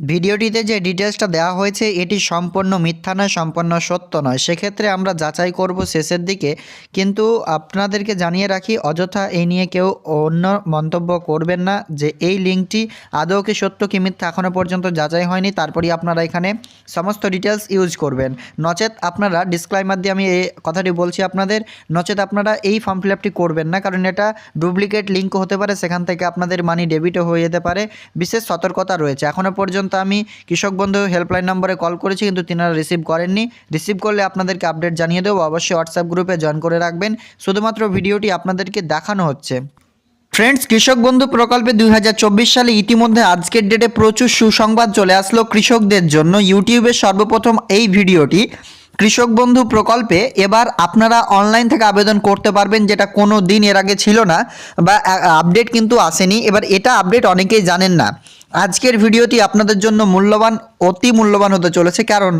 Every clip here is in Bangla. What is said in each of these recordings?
ভিডিওটিতে যে ডিটেলসটা দেওয়া হয়েছে, এটি সম্পূর্ণ মিথ্যা নয়, সম্পূর্ণ সত্য নয়। সেক্ষেত্রে আমরা যাচাই করব শেষের দিকে। কিন্তু আপনাদেরকে জানিয়ে রাখি, অযথা এই নিয়ে কেউ অন্য মন্তব্য করবেন না যে এই লিঙ্কটি আদৌ কি সত্য কি মিথ্যা এখনও পর্যন্ত যাচাই হয়নি। তারপরই আপনারা এখানে সমস্ত ডিটেলস ইউজ করবেন। নচেত আপনারা ডিসক্লাইমার দিয়ে আমি এই কথাটি বলছি আপনাদের, নচেত আপনারা এই ফর্ম ফিল করবেন না, কারণ এটা ডুপ্লিকেট লিঙ্ক হতে পারে, সেখান থেকে আপনাদের মানি ডেবিটও হয়ে যেতে পারে। বিশেষ সতর্কতা রয়েছে। এখনও পর্যন্ত আমি কৃষক বন্ধু হেল্পলাইন নম্বরে কল করেছি, কিন্তু তিনারা রিসিভ করেননি। রিসিভ করলে আপনাদেরকে আপডেট জানিয়ে দেবো। অবশ্যই হোয়াটসঅ্যাপ গ্রুপে জয়েন করে রাখবেন। শুধুমাত্র ভিডিওটি আপনাদেরকে দেখানো হচ্ছে। ফ্রেন্ডস কৃষক বন্ধু প্রকল্পে দুই হাজার চব্বিশ সালে ইতিমধ্যে আজকের ডেটে প্রচুর সুসংবাদ চলে আসলো কৃষকদের জন্য। ইউটিউবে সর্বপ্রথম এই ভিডিওটি। কৃষক বন্ধু প্রকল্পে এবার আপনারা অনলাইন থেকে আবেদন করতে পারবেন, যেটা কোনো দিন এর আগে ছিল না বা আপডেট কিন্তু আসেনি। এবার এটা আপডেট অনেকেই জানেন না। আজকের ভিডিওটি আপনাদের জন্য মূল্যবান অতি মূল্যবান হতে চলেছে। কারণ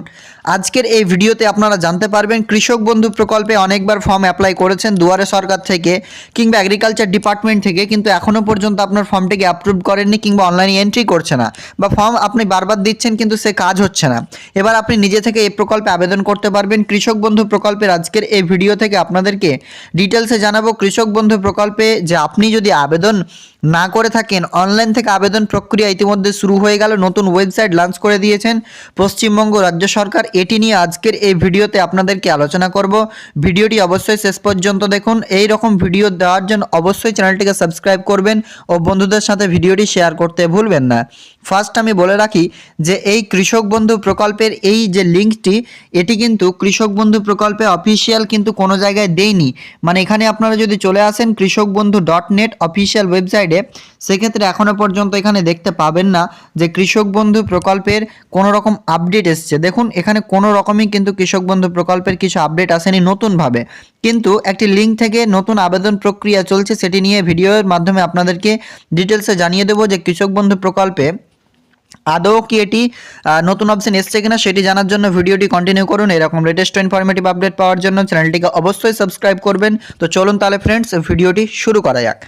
আজকের এই ভিডিওতে আপনারা জানতে পারবেন, কৃষক বন্ধু প্রকল্পে অনেকবার ফর্ম অ্যাপ্লাই করেছেন দুয়ারে সরকার থেকে কিংবা এগ্রিকালচার ডিপার্টমেন্ট থেকে, কিন্তু এখনও পর্যন্ত আপনার ফর্মটিকে অ্যাপ্রুভ করেননি কিংবা অনলাইনে এন্ট্রি করছে না বা ফর্ম আপনি বারবার দিচ্ছেন কিন্তু সে কাজ হচ্ছে না। এবার আপনি নিজে থেকে এই প্রকল্পে আবেদন করতে পারবেন। কৃষক বন্ধু প্রকল্পের আজকের এই ভিডিও থেকে আপনাদেরকে ডিটেলসে জানাব। কৃষক বন্ধু প্রকল্পে যে আপনি যদি আবেদন না করে থাকেন অনলাইন থেকে আবেদন প্রক্রিয়া ইতিমধ্যে শুরু হয়ে গেল। নতুন ওয়েবসাইট লঞ্চ করে দিয়েছেন। পশ্চিমবঙ্গ রাজ্য সরকার এটি নিয়ে আজকের এই ভিডিওতে আপনাদেরকে আলোচনা করব। ভিডিওটি অবশ্যই শেষ পর্যন্ত দেখুন। এই রকম ভিডিও দেওয়ার জন্য অবশ্যই চ্যানেলটিকে সাবস্ক্রাইব করবেন ও বন্ধুদের সাথে ভিডিওটি শেয়ার করতে ভুলবেন না। ফার্স্ট আমি বলে রাখি যে এই কৃষক বন্ধু প্রকল্পের এই যে লিঙ্কটি এটি কিন্তু কৃষক বন্ধু প্রকল্পে অফিসিয়াল কিন্তু কোনো জায়গায় দেয়নি মানে এখানে আপনারা যদি চলে আসেন কৃষক বন্ধু ডট নেট অফিসিয়াল ওয়েবসাইটে সেক্ষেত্রে এখনও পর্যন্ত এখানে দেখতে পাবেন না যে কৃষক বন্ধু প্রকল্পের কোনো রকম আপডেট এসছে। দেখুন, এখানে কোনো রকমই কিন্তু কৃষক বন্ধু প্রকল্পের কিছু আপডেট আসেনি নতুনভাবে। কিন্তু একটি লিঙ্ক থেকে নতুন আবেদন প্রক্রিয়া চলছে, সেটি নিয়ে ভিডিওর মাধ্যমে আপনাদেরকে ডিটেলসে জানিয়ে দেবো যে কৃষক বন্ধু প্রকল্পে আদৌ কি এটি নতুন অপশন এসছে কিনা সেটি জানার জন্য ভিডিওটি কন্টিনিউ করুন। এরকম লেটেস্ট ইনফরমেটিভ আপডেট পাওয়ার জন্য চ্যানেলটিকে অবশ্যই সাবস্ক্রাইব করবেন। তো চলুন তাহলে ফ্রেন্ডস ভিডিওটি শুরু করা যাক।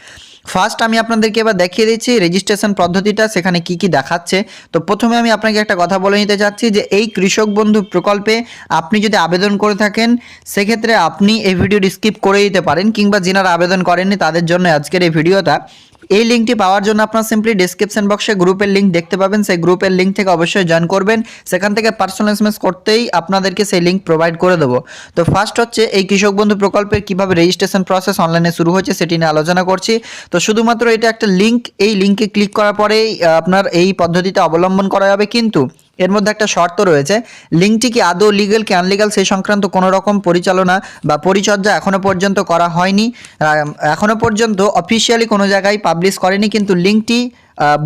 ফার্স্ট আমি আপনাদেরকে এবার দেখিয়ে দিচ্ছি রেজিস্ট্রেশন পদ্ধতিটা, সেখানে কি কি দেখাচ্ছে। তো প্রথমে আমি আপনাকে একটা কথা বলে নিতে চাচ্ছি যে এই কৃষক বন্ধু প্রকল্পে আপনি যদি আবেদন করে থাকেন, সেক্ষেত্রে আপনি এই ভিডিওটি স্কিপ করে দিতে পারেন, কিংবা যিনারা আবেদন করেননি তাদের জন্য আজকের এই ভিডিওটা। এই লিঙ্কটি পাওয়ার জন্য আপনার সিম্পলি ডিসক্রিপশন বক্সে গ্রুপের লিঙ্ক দেখতে পাবেন। সেই গ্রুপের লিঙ্ক থেকে অবশ্যই জয়েন করবেন। সেখান থেকে পার্সোনাল এসএমএস করতেই আপনাদেরকে সেই লিঙ্ক প্রোভাইড করে দেবো। তো ফার্স্ট হচ্ছে এই কৃষক বন্ধু প্রকল্পের কীভাবে রেজিস্ট্রেশন প্রসেস অনলাইনে শুরু হয়েছে সেটি নিয়ে আলোচনা করছি। তো শুধুমাত্র এটা একটা লিঙ্ক এই লিঙ্কে ক্লিক করার পরেই আপনার এই পদ্ধতিটা অবলম্বন করা যাবে। কিন্তু এর মধ্যে একটা শর্ত রয়েছে, লিঙ্কটি কি আদৌ লিগেল কি আনলিগাল সেই সংক্রান্ত কোনো রকম পরিচালনা বা পরিচর্যা এখনও পর্যন্ত করা হয়নি। এখনও পর্যন্ত অফিসিয়ালি কোনো জায়গায় পাবলিশ করেনি, কিন্তু লিঙ্কটি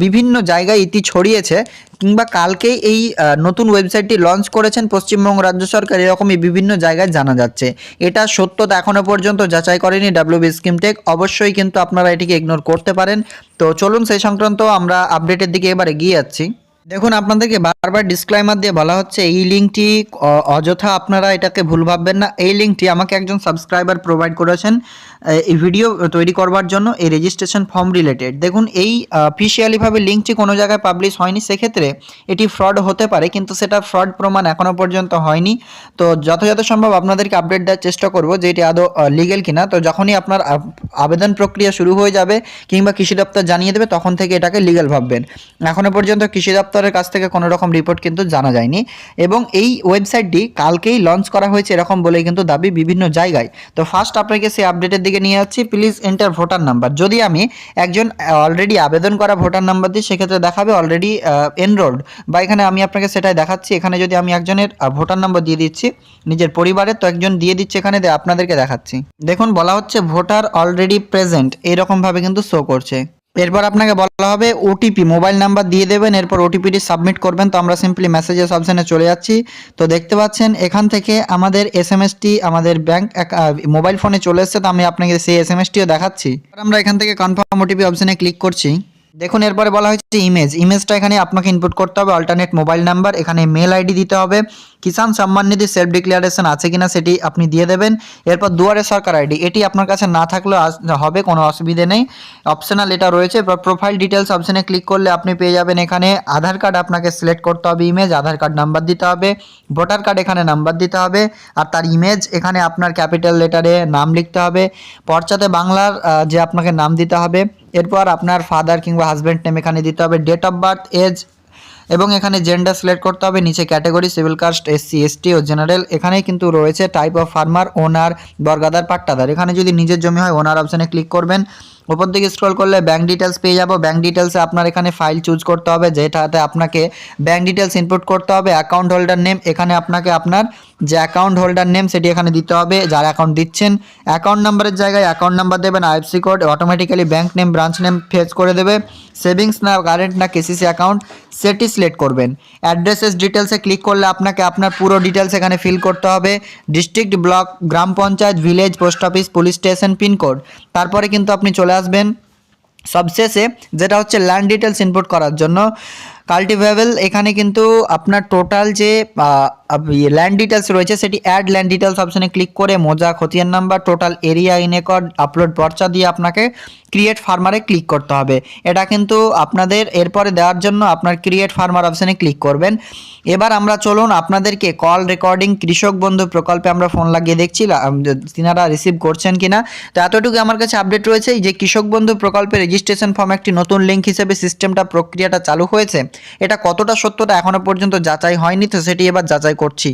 বিভিন্ন জায়গায় ইতি ছড়িয়েছে কিংবা কালকেই এই নতুন ওয়েবসাইটটি লঞ্চ করেছেন পশ্চিমবঙ্গ রাজ্য সরকার, এরকমই বিভিন্ন জায়গায় জানা যাচ্ছে। এটা সত্যতা এখনও পর্যন্ত যাচাই করেনি ডাব্লিউবি স্কিম টেক অবশ্যই কিন্তু আপনারা এটিকে ইগনোর করতে পারেন। তো চলুন সেই সংক্রান্ত আমরা আপডেটের দিকে এবার এগিয়ে যাচ্ছি। দেখুন, আপনাদেরকে বারবার ডিসক্লাইমার দিয়ে বলা হচ্ছে, এই লিঙ্কটি অযথা আপনারা এটাকে ভুল ভাববেন না। এই লিঙ্কটি আমাকে একজন সাবস্ক্রাইবার প্রোভাইড করেছেন। এই ভিডিও তৈরি করবার জন্য এই রেজিস্ট্রেশন ফর্ম রিলেটেড দেখুন, এই অফিসিয়ালিভাবে লিঙ্কটি কোনো জায়গায় পাবলিশ হয়নি, সেক্ষেত্রে এটি ফ্রড হতে পারে, কিন্তু সেটা ফ্রড প্রমাণ এখনও পর্যন্ত হয়নি। তো যথাযথ সম্ভব আপনাদেরকে আপডেট দেওয়ার চেষ্টা করব যে এটি আদৌ লিগেল কিনা। তো যখনই আপনার আবেদন প্রক্রিয়া শুরু হয়ে যাবে কিংবা কৃষি দপ্তর জানিয়ে দেবে, তখন থেকে এটাকে লিগেল ভাববেন। এখনও পর্যন্ত কৃষি দপ্তরের কাছ থেকে কোনো রকম রিপোর্ট কিন্তু জানা যায়নি। এবং এই ওয়েবসাইটটি কালকেই লঞ্চ করা হয়েছে, এরকম বলেই কিন্তু দাবি বিভিন্ন জায়গায়। তো ফার্স্ট আপনাকে সেই আপডেটের দিকে নিয়ে যাচ্ছি প্লিজ এন্টার ভোটার নাম্বার যদি আমি একজন অলরেডি আবেদন করা ভোটার নাম্বার দিই, সেক্ষেত্রে দেখাবে অলরেডি এনরোল্ড বা এখানে আমি আপনাকে সেটাই দেখাচ্ছি, এখানে যদি আমি একজনের ভোটার নাম্বার দিয়ে দিচ্ছি, নিজের পরিবারে তো একজন দিয়ে দিচ্ছে এখানে আপনাদেরকে দেখাচ্ছি। দেখুন, বলা হচ্ছে ভোটার অলরেডি প্রেজেন্ট এইরকমভাবে কিন্তু শো করছে। এরপর আপনাকে বলা হবে ওটিপি মোবাইল নাম্বার দিয়ে দেবেন, এরপর ওটিপিটি সাবমিট করবেন। তো আমরা সিম্পলি মেসেজেস অপশানে চলে যাচ্ছি। তো দেখতে পাচ্ছেন, এখান থেকে আমাদের এস এম এসটি আমাদের ব্যাঙ্ক মোবাইল ফোনে চলে এসছে। তো আমি আপনাকে সেই এস এম এসটিও দেখাচ্ছি। আমরা এখান থেকে কনফার্ম ওটিপি অপশানে ক্লিক করছি। দেখুন, এরপরে বলা হয়েছে ইমেজ ইমেজটা এখানে আপনাকে ইনপুট করতে হবে অল্টারনেট মোবাইল নাম্বার এখানে মেল আইডি দিতে হবে। কিষাণ সম্মান নিধি সেলফ ডিক্লারেশন আছে কিনা সেটি আপনি দিয়ে দেবেন। এরপর দুয়ারে সরকার আইডি এটি আপনার কাছে না থাকলেও হবে, কোনো অসুবিধে নেই। অপশনাল এটা রয়েছে প্রোফাইল ডিটেলস অপশনে ক্লিক করলে আপনি পেয়ে যাবেন এখানে আধার কার্ড আপনাকে সিলেক্ট করতে হবে ইমেজ আধার কার্ড নাম্বার দিতে হবে ভোটার কার্ড এখানে নাম্বার দিতে হবে, আর তার ইমেজ এখানে আপনার ক্যাপিটাল লেটারে নাম লিখতে হবে। পর্চাতে বাংলার যে আপনাকে নাম দিতে হবে এরপর আপনার ফাদার কিংবা হাজব্যান্ড নেম এখানে দিতে হবে ডেট অফ বার্থ এজ এবং এখানে জেন্ডার সিলেক্ট করতে হবে, নিচে category civil caste SC ST ও জেনারেল এখানেই কিন্তু রয়েছে টাইপ অফ ফার্মার ওনার বর্গাদার, পাট্টাদার। এখানে যদি নিজের জমি হয় ওনার অপশানে ক্লিক করবেন। উপর দিকে স্ক্রল করলে ব্যাঙ্ক ডিটেলস পেয়ে যাব। ব্যাঙ্ক ডিটেলসে আপনার এখানে ফাইল চুজ করতে হবে, যেটাতে আপনাকে ব্যাঙ্ক ডিটেলস ইনপুট করতে হবে অ্যাকাউন্ট হোল্ডার নেম এখানে আপনাকে আপনার যে অ্যাকাউন্ট হোল্ডার নেম সেটি এখানে দিতে হবে, যার অ্যাকাউন্ট দিচ্ছেন। অ্যাকাউন্ট নাম্বারের জায়গায় অ্যাকাউন্ট নাম্বার দেবেন IFSC code automatically bank name branch name fetch করে দেবে। সেভিংস না কারেন্ট না কেসিসি অ্যাকাউন্ট সেটি সিলেক্ট করবেন। অ্যাড্রেসেস ডিটেলসে ক্লিক করলে আপনাকে আপনার পুরো ডিটেলস এখানে ফিল করতে হবে। ডিস্ট্রিক্ট ব্লক গ্রাম panchayat village post office police station pin code তারপরে কিন্তু আপনি চলে আসবেন। সবশেষে যেটা হচ্ছে ল্যান্ড ডিটেলস ইনপুট করার জন্য কাল্টিভেবল এখানে কিন্তু আপনার টোটাল যে ল্যান্ড ডিটেলস রয়েছে, সেটি অ্যাড ল্যান্ড ডিটেলস অপশনে ক্লিক করে mouza khatian number total area in acre upload পর্চা দিয়ে আপনাকে ক্রিয়েট ফার্মারে ক্লিক করতে হবে। এটা কিন্তু আপনাদের এরপরে দেওয়ার জন্য আপনার ক্রিয়েট ফার্মার অপশনে ক্লিক করবেন। এবার আমরা চলুন আপনাদেরকে কল রেকর্ডিং কৃষক বন্ধু প্রকল্পে আমরা ফোন লাগিয়ে দেখছি তিনারা রিসিভ করছেন কিনা। তো এতটুকু আমার কাছে আপডেট রয়েছে যে কৃষক বন্ধু প্রকল্পে রেজিস্ট্রেশন ফর্ম একটি নতুন লিঙ্ক হিসেবে সিস্টেমটা প্রক্রিয়াটা চালু হয়েছে। এটা কতটা সত্যটা এখনও পর্যন্ত যাচাই হয়নি, তো সেটি এবার যাচাই করছি।